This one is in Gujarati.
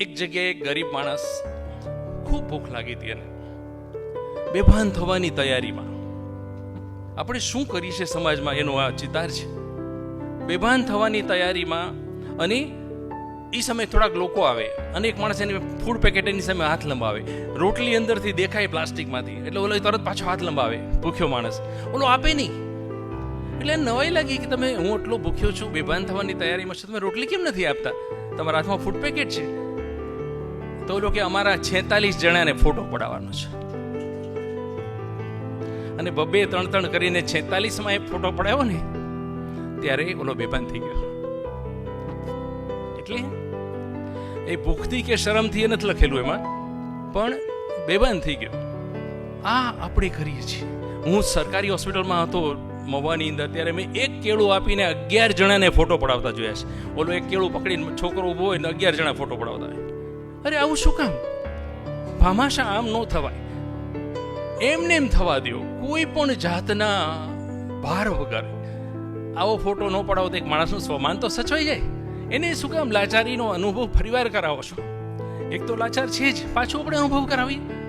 એક જગ્યાએ ગરીબ માણસ ખૂબ ભૂખ લાગી હતી એને બેભાન થવાની તૈયારીમાં. આપણે શું કરી છે સમાજમાં? એનો આ ચિતાર છે. બેભાન થવાની તૈયારીમાં અને એ સમયે થોડાક લોકો આવે અને એક માણસ એની ફૂડ પેકેટ એની સામે હાથ લંબાવે. રોટલી અંદરથી દેખાય પ્લાસ્ટિકમાંથી. એટલે ઓલો તરત પાછો હાથ લંબાવે, ભૂખ્યો માણસ. ઓલો આપે નહીં. એટલે નવાઈ લાગી કે તમે હું એટલો ભૂખ્યો છું, બેભાન થવાની તૈયારીમાં છું, તમે રોટલી કેમ નથી આપતા? તમારા હાથમાં ફૂડ પેકેટ છે. તો ઓલો કે અમારા છેતાલીસ જણાને ફોટો પડાવવાનો છે. અને બબે ત્રણ ત્રણ કરીને છેતાલીસમાં એ ફોટો પડાવ્યો ને, ત્યારે ઓલો બેભાન થઈ ગયો. એટલે એ ભૂખથી કે શરમથી એ નથી લખેલું એમાં, પણ બેભાન થઈ ગયો. આ આપણે કરીએ છીએ. હું સરકારી હોસ્પિટલમાં હતો મવાની અંદર, ત્યારે મેં એક કેળું આપીને અગિયાર જણાને ફોટો પડાવતા જોયા છે. ઓલો એક કેળું પકડીને છોકરો ઊભો હોય ને અગિયાર જણા ફોટો પડાવતા હોય. અરે, આવું શું કામ? ભામાશા આમ ન થવાય. એમને એમ થવા દો કોઈ પણ જાતના ભાર વગર. આવો ફોટો ન પડાવો તો એક માણસનું સ્વમાન તો સચવાઈ જાય. એને શું કામ, લાચારીનો અનુભવ ફરીવાર કરાવો છો? એક તો લાચાર છે જ, પાછું આપણે અનુભવ કરાવીએ.